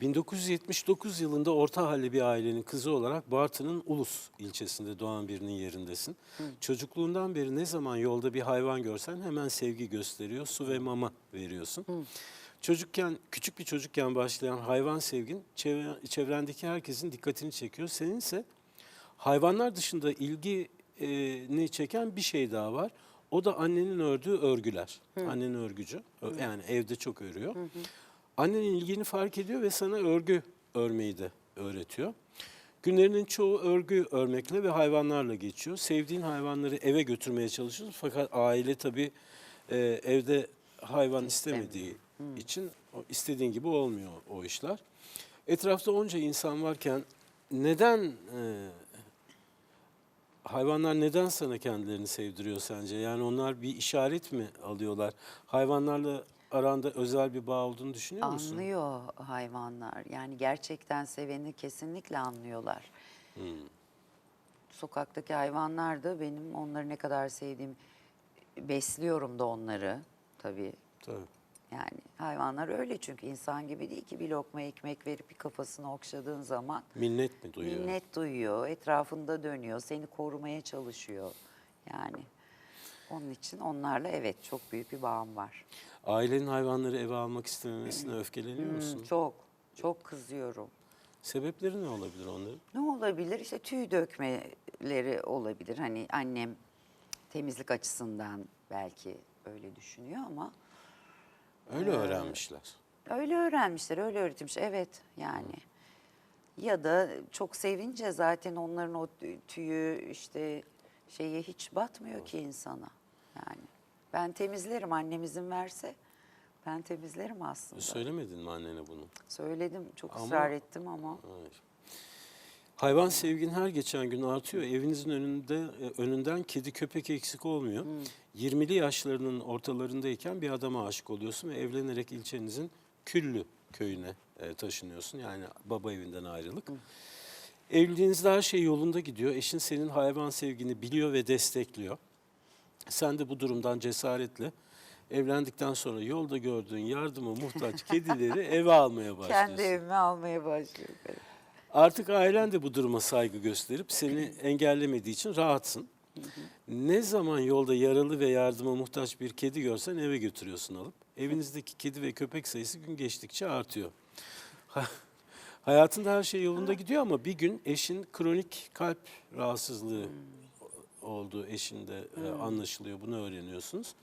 1979 yılında orta halli bir ailenin kızı olarak Bartın'ın Ulus ilçesinde doğan birinin yerindesin. Çocukluğundan beri ne zaman yolda bir hayvan görsen hemen sevgi gösteriyor, su ve mama veriyorsun. Çocukken, küçük bir çocukken başlayan hayvan sevgin çevre- çevrendeki herkesin dikkatini çekiyor. Senin ise hayvanlar dışında ilgini çeken bir şey daha var. O da annenin ördüğü örgüler. Annen örgücü. Ö- Yani evde çok örüyor. Annenin ilgini fark ediyor ve sana örgü örmeyi de öğretiyor. Günlerinin çoğu örgü örmekle ve hayvanlarla geçiyor. Sevdiğin hayvanları eve götürmeye çalışıyorsun. Fakat aile tabii e, evde hayvan istemediği için o istediğin gibi olmuyor o işler. Etrafta onca insan varken neden e, hayvanlar neden sana kendilerini sevdiriyor sence? Yani onlar bir işaret mi alıyorlar? Hayvanlarla aranda özel bir bağ olduğunu düşünüyor musun? Anlıyor hayvanlar. Yani gerçekten seveni kesinlikle anlıyorlar. Hmm. Sokaktaki hayvanlar da benim onları ne kadar sevdiğim besliyorum da onları tabii. Tabii. Yani hayvanlar öyle çünkü insan gibi değil ki bir lokma ekmek verip bir kafasını okşadığın zaman Minnet mi duyuyor? minnet duyuyor, etrafında dönüyor, seni korumaya çalışıyor. Yani onun için onlarla evet çok büyük bir bağım var. Ailenin hayvanları eve almak istememesine öfkeleniyor Hmm, musun? çok, çok kızıyorum. Sebepleri ne olabilir onların? Ne olabilir? İşte tüy dökmeleri olabilir. Hani annem temizlik açısından belki öyle düşünüyor ama Öyle öğrenmişler. öyle öğrenmişler, öyle öğretilmiş. Evet yani. Ya da çok sevince zaten onların o tü- tüyü işte şeye hiç batmıyor ki insana. Yani ben temizlerim annem izin verse. Ben temizlerim aslında. Söylemedin mi annene bunu? Söyledim, çok Ama- ısrar ettim ama Hayır. Hayvan sevgin her geçen gün artıyor. Evinizin önünde e, önünden kedi köpek eksik olmuyor. 20'li yaşlarının ortalarındayken bir adama aşık oluyorsun ve evlenerek ilçenizin Küllü köyüne e, taşınıyorsun. Yani baba evinden ayrılık. Evliliğinizde her şey yolunda gidiyor. Eşin senin hayvan sevgini biliyor ve destekliyor. Sen de bu durumdan cesaretle evlendikten sonra yolda gördüğün yardıma muhtaç kedileri eve almaya başlıyorsun. kendi evime almaya başlıyorum. Artık ailen de bu duruma saygı gösterip seni engellemediği için rahatsın. Ne zaman yolda yaralı ve yardıma muhtaç bir kedi görsen eve götürüyorsun alıp. Evinizdeki kedi ve köpek sayısı gün geçtikçe artıyor. Hayatında her şey yolunda gidiyor ama bir gün eşin kronik kalp rahatsızlığı olduğu eşinde e, anlaşılıyor. Bunu öğreniyorsunuz.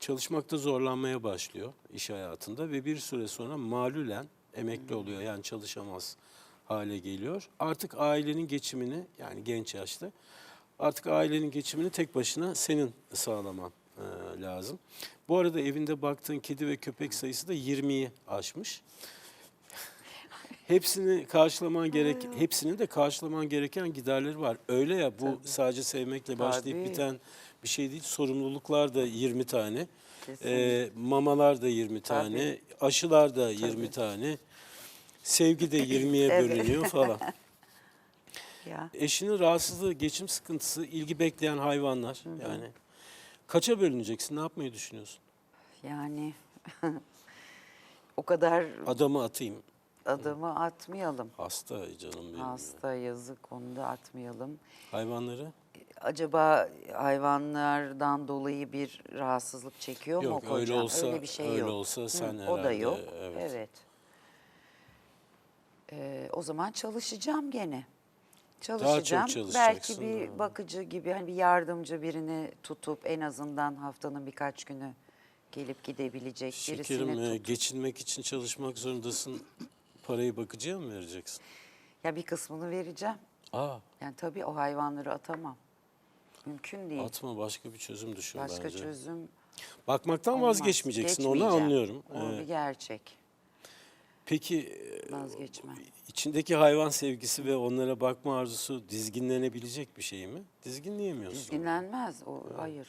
Çalışmakta zorlanmaya başlıyor iş hayatında ve bir süre sonra malulen emekli oluyor. Yani çalışamaz hale geliyor. Artık ailenin geçimini yani genç yaşta artık ailenin geçimini tek başına senin sağlaman e, lazım. Bu arada evinde baktığın kedi ve köpek sayısı da 20'yi aşmış. Hepsini karşılaman gerek, hepsinin de karşılaman gereken giderleri var. Öyle ya bu sadece sevmekle başlayıp Tabii. biten bir şey değil. Sorumluluklar da 20 tane. Ee, mamalar da 20 tane, aşılar da 20 tane. Sevgi de 20'ye Evet. bölünüyor falan. Ya. Eşinin rahatsızlığı, geçim sıkıntısı, ilgi bekleyen hayvanlar yani. Kaça bölüneceksin? Ne yapmayı düşünüyorsun? Yani o kadar Adamı atayım. Adamı atmayalım. Hasta canım benim. Hasta yazık onu da atmayalım. Hayvanları? Acaba hayvanlardan dolayı bir rahatsızlık çekiyor mu Yok, kocam? öyle olsa- öyle bir şey öyle yok. olsa sen O da herhalde, yok. evet. Evet. Ee, o zaman çalışacağım gene. Çalışacağım. Belki çalışacaksın, bir değil mi? bakıcı gibi hani bir yardımcı birini tutup en azından haftanın birkaç günü gelip gidebilecek Şekerim birisini e, tut. geçinmek için çalışmak zorundasın. Parayı bakıcıya mı vereceksin? Ya bir kısmını vereceğim. Aa Yani tabii o hayvanları atamam. Mümkün değil. atma başka bir çözüm düşün Başka bence. çözüm Bakmaktan olmaz. vazgeçmeyeceksin onu anlıyorum. O Ee, bir gerçek. peki e, Vazgeçmem. içindeki hayvan sevgisi ve onlara bakma arzusu dizginlenebilecek bir şey mi? Dizginleyemiyorsun. Dizginlenmez. O hayır.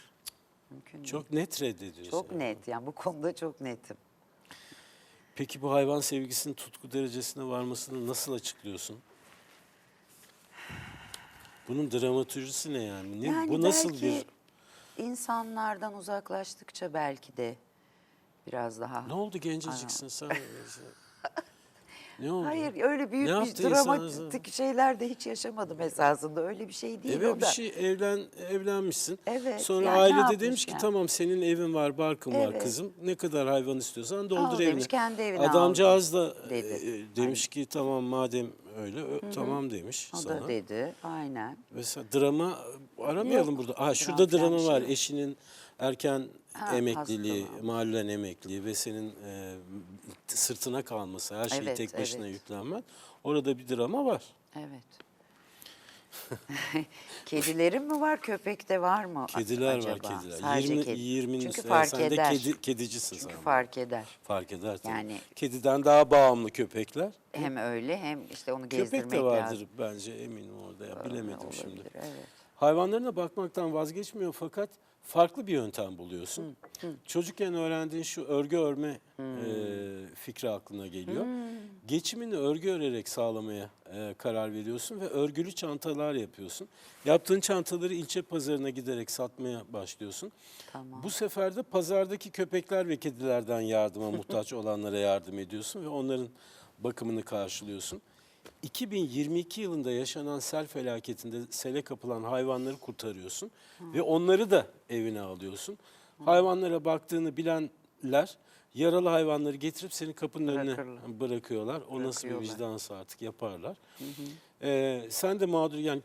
Mümkün değil. Çok net reddediyorsun. Çok yani. net yani bu konuda çok netim. Peki bu hayvan sevgisinin tutku derecesine varmasını nasıl açıklıyorsun? Bunun dramaturjisi ne yani? Ne, Yani bu nasıl belki bir... insanlardan uzaklaştıkça belki de biraz daha. Ne oldu genceciksin sen? Ne oldu? Hayır öyle büyük Ne bir dramatik şeyler de hiç yaşamadım esasında. Öyle bir şey değil o Evet bir da. şey evlen evlenmişsin. Evet, Sonra yani ne aile de yapmış demiş ki yani? tamam senin evin var, barkın var Evet. kızım. Ne kadar hayvan istiyorsan doldur Al evini. demiş, kendi evine Adamcağız da dedi. e, demiş ki tamam madem öyle ö- tamam demiş O sana. da dedi aynen. Mesela drama aramayalım Yok, burada. Aa, şurada drama bir şey var. yok. Eşinin erken Ha, emekliliği, hastalığı. mahallen emekliliği ve senin e, sırtına kalması, her şeyi Evet, tek başına evet. yüklenmen. Orada bir drama var. Evet. Kedilerin mi var, köpek de var mı Kediler acaba? var kediler. Sadece 20 kedi. 20'nin Çünkü fark sen de eder. kedi kedicisin Çünkü sen. fark eder. Fark eder tabii. Yani- Kediden daha bağımlı köpekler. Hem öyle hem işte onu gezdirmek Köpek de vardır lazım. bence eminim orada ya bilemedim Olabilir, şimdi. Evet. Hayvanlarına bakmaktan vazgeçmiyor fakat farklı bir yöntem buluyorsun. Çocukken öğrendiğin şu örgü örme e, fikri aklına geliyor. Geçimini örgü örerek sağlamaya e, karar veriyorsun ve örgülü çantalar yapıyorsun. Yaptığın çantaları ilçe pazarına giderek satmaya başlıyorsun. Tamam. Bu sefer de pazardaki köpekler ve kedilerden yardıma muhtaç olanlara yardım ediyorsun ve onların bakımını karşılıyorsun. 2022 yılında yaşanan sel felaketinde sele kapılan hayvanları kurtarıyorsun ve onları da evine alıyorsun. Hayvanlara baktığını bilenler yaralı hayvanları getirip senin kapının önüne Bırakırlar. bırakıyorlar. O nasıl bir vicdansa artık yaparlar. Ee, sen de mağdur yani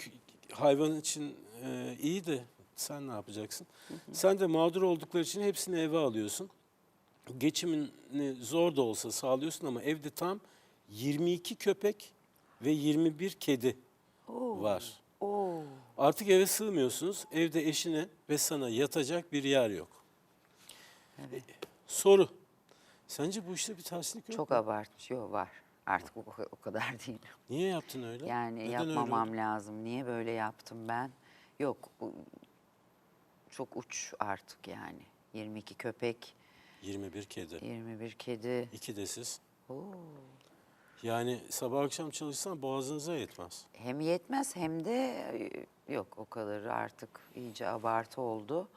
hayvan için e, iyi de sen ne yapacaksın? Sen de mağdur oldukları için hepsini eve alıyorsun. Geçimini zor da olsa sağlıyorsun ama evde tam 22 köpek ve 21 kedi var. Oo. Artık eve sığmıyorsunuz. Evde eşine ve sana yatacak bir yer yok. E, Soru. Sence bu işte bir terslik yok Çok mu? abartmış. Yok var. Artık o, o kadar değil. Niye yaptın öyle? Yani Neden öyle yapmamam oldu? lazım. Niye böyle yaptım ben? Yok. Çok uç artık yani. 22 köpek, 21 kedi. 21 kedi. İki de siz. Oo. Yani sabah akşam çalışsan boğazınıza yetmez. Hem yetmez hem de e, yok o kadarı artık iyice abartı oldu.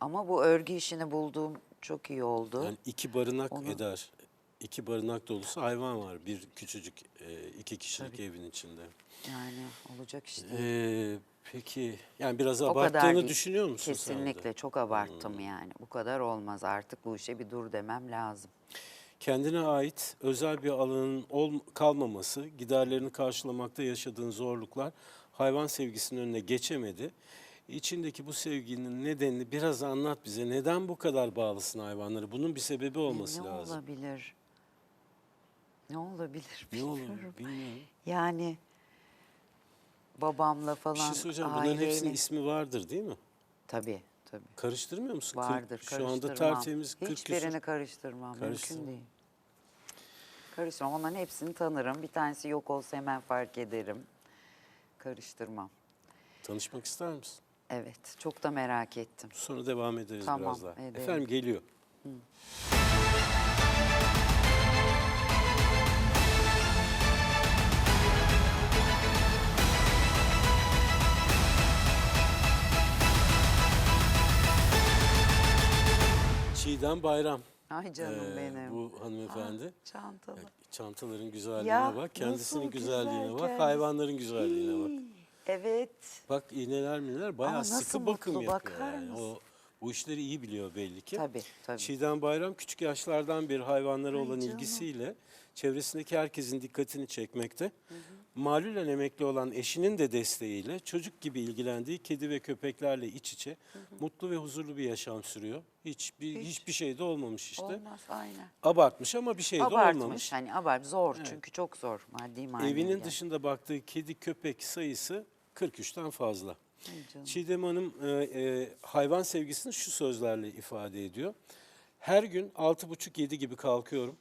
Ama bu örgü işini bulduğum çok iyi oldu. Yani iki barınak Onu- eder. İki barınak dolusu hayvan var. Bir küçücük e, iki kişilik evin içinde. Yani olacak iş değil. Ee, peki yani biraz o kadar abarttığını düşünüyor musun sen de? Hmm. Kesinlikle çok abarttım yani. Bu kadar olmaz artık bu işe bir dur demem lazım. Kendine ait özel bir alanın ol, kalmaması, giderlerini karşılamakta yaşadığın zorluklar hayvan sevgisinin önüne geçemedi. İçindeki bu sevginin nedenini biraz anlat bize. Neden bu kadar bağlısın hayvanlara? Bunun bir sebebi olması ne lazım. olabilir? Ne olabilir? Ne olur bilmiyorum. bilmiyorum. Yani babamla falan Bir şey söyleyeceğim. Bunların hepsinin ismi vardır değil mi? Tabii tabii. Karıştırmıyor musun? Kırk- Vardır Şu anda tertemiz 40 Hiçbirini küsur. karıştırmam. Karıştırma. Mümkün değil. Karıştırmam. Onların hepsini tanırım. Bir tanesi yok olsa hemen fark ederim. Karıştırmam. Tanışmak ister misin? Evet. Çok da merak ettim. Sonra devam ederiz Tamam, biraz daha. edelim. Efendim geliyor. Çiğdem Bayram. Ay canım Ee, benim. Bu hanımefendi. Çantalı. Çantaların güzelliğine Ya, bak, kendisinin güzelliğine güzel bak, kendisi. hayvanların güzelliğine bak. Evet. Bak iğneler mineler bayağı Ama sıkı bakım mutlu, yapıyor. bakar Yani. mısın? O, bu işleri iyi biliyor belli ki. Tabii tabii. Çiğdem Bayram küçük yaşlardan beri hayvanlara olan canım. ilgisiyle çevresindeki herkesin dikkatini çekmekte. Malulen emekli olan eşinin de desteğiyle çocuk gibi ilgilendiği kedi ve köpeklerle iç içe mutlu ve huzurlu bir yaşam sürüyor. Hiçbir Hiç. hiçbir şey de olmamış işte. Olmaz aynen. Abartmış ama bir şey de Abartmış olmamış. hani abart zor çünkü çok zor maddi manevi. Evinin yani. dışında baktığı kedi köpek sayısı 43'ten fazla. Çiğdem Hanım e, e, hayvan sevgisini şu sözlerle ifade ediyor. Her gün 6.30-7 gibi kalkıyorum.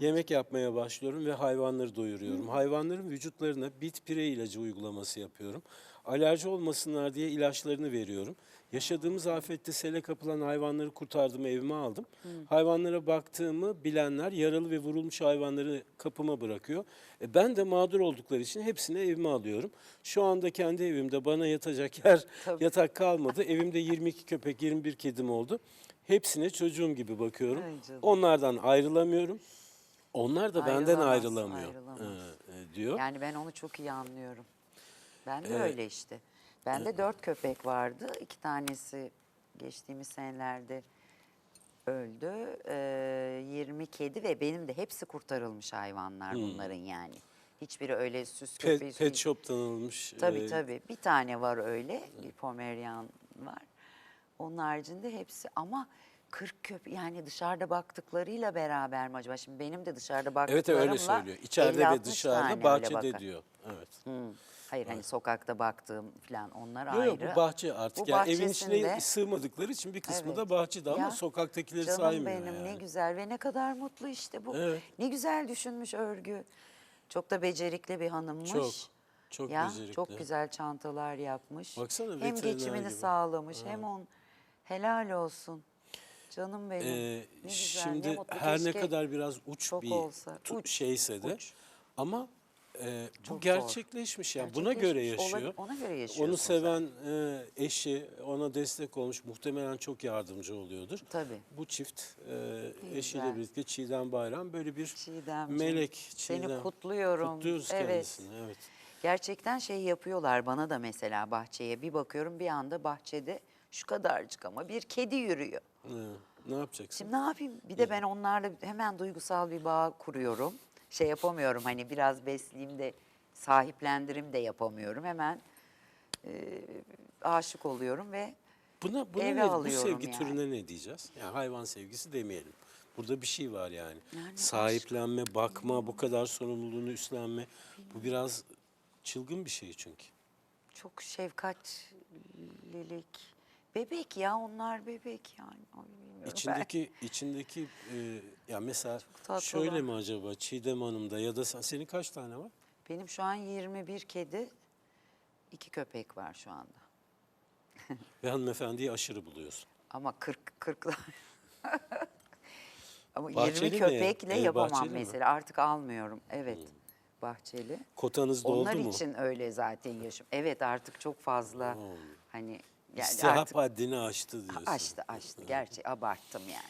Yemek yapmaya başlıyorum ve hayvanları doyuruyorum. Hayvanların vücutlarına bit pire ilacı uygulaması yapıyorum. Alerji olmasınlar diye ilaçlarını veriyorum. Yaşadığımız afette sele kapılan hayvanları kurtardım, evime aldım. Hayvanlara baktığımı bilenler yaralı ve vurulmuş hayvanları kapıma bırakıyor. E ben de mağdur oldukları için hepsini evime alıyorum. Şu anda kendi evimde bana yatacak yer, Tabii. yatak kalmadı. Evimde 22 köpek, 21 kedim oldu. Hepsine çocuğum gibi bakıyorum. Ay canım. Onlardan ayrılamıyorum. Onlar da benden Ayrılamaz, ayrılamıyor. ayrılamaz. olamaz. e, diyor. Yani ben onu çok iyi anlıyorum. Ben de öyle işte. Bende dört köpek vardı. İki tanesi geçtiğimiz senelerde öldü. Ee, 20 kedi ve benim de hepsi kurtarılmış hayvanlar bunların yani. Hiçbiri öyle süs köpeği. Hmm. Pet, pet shop'tan alınmış. Tabii e, tabii. Bir tane var öyle. Bir Pomerian var. Onun haricinde hepsi ama 40 köpek yani dışarıda baktıklarıyla beraber mi acaba? Şimdi benim de dışarıda Evet baktıklarımla öyle söylüyor. İçeride 50-60 ve dışarıda öyle bahçede bakar. diyor. Evet. Hı. Hayır hani sokakta baktığım falan onlar Yok ayrı. yok bu bahçe artık. Bu yani evin içine bahçesinde- sığmadıkları için bir kısmı Evet. da bahçede ama Ya, sokaktakileri Canım saymıyor benim yani. ne güzel ve ne kadar mutlu işte bu. Evet. Ne güzel düşünmüş örgü. Çok da becerikli bir hanımmış. Çok, çok ya, becerikli. Çok güzel çantalar yapmış. Baksana hem veteriner geçimini gibi. sağlamış hem on helal olsun. Canım benim. Ee, ne güzel, şimdi ne mutlu. her ne Keşke kadar biraz uç çok bir olsa. tu- Uç, şeyse de uç. ama e, bu Çok zor. gerçekleşmiş yani buna göre yaşıyor. ona göre yaşıyorsun Onu seven e, eşi ona destek olmuş muhtemelen çok yardımcı oluyordur. Tabii. Bu çift e, Ne eşiyle birlikte Çiğdem Bayram böyle bir Çiğdemciğim, melek seni Çiğdem. kutluyorum. Kutluyoruz Evet. kendisini evet. Gerçekten şey yapıyorlar bana da mesela bahçeye bir bakıyorum bir anda bahçede şu kadarcık ama bir kedi yürüyor. E, ne yapacaksın? Şimdi ne yapayım? Bir de ben onlarla hemen duygusal bir bağ kuruyorum. Şey yapamıyorum hani biraz besleyeyim de sahiplendirim de yapamıyorum. Hemen e, aşık oluyorum ve Buna, buna Eve ne, bu alıyorum sevgi yani. türüne ne diyeceğiz? Yani hayvan sevgisi demeyelim. Burada bir şey var yani. Yani Sahiplenme, bakma, bu kadar sorumluluğunu üstlenme. Bu biraz çılgın bir şey çünkü. çok şefkatlilik. Bebek ya onlar bebek yani. Ay, bilmiyorum. İçindeki içindeki e, ya mesela tatlılar. şöyle mi acaba Çiğdem Hanım'da ya da sen, senin kaç tane var? Benim şu an 21 kedi, iki köpek var şu anda. Ve hanımefendiyi aşırı buluyorsun. Ama 40 40 Ama Bahçeli 20 mi? köpekle Ev yapamam bahçeli mi? mesela. Artık almıyorum. Evet. Bahçeli. Kotanız doldu Onlar mu? için öyle zaten yaşım. Evet artık çok fazla hani yani İstihap artık haddini aştı diyorsun. aştı aştı. Gerçi abarttım yani.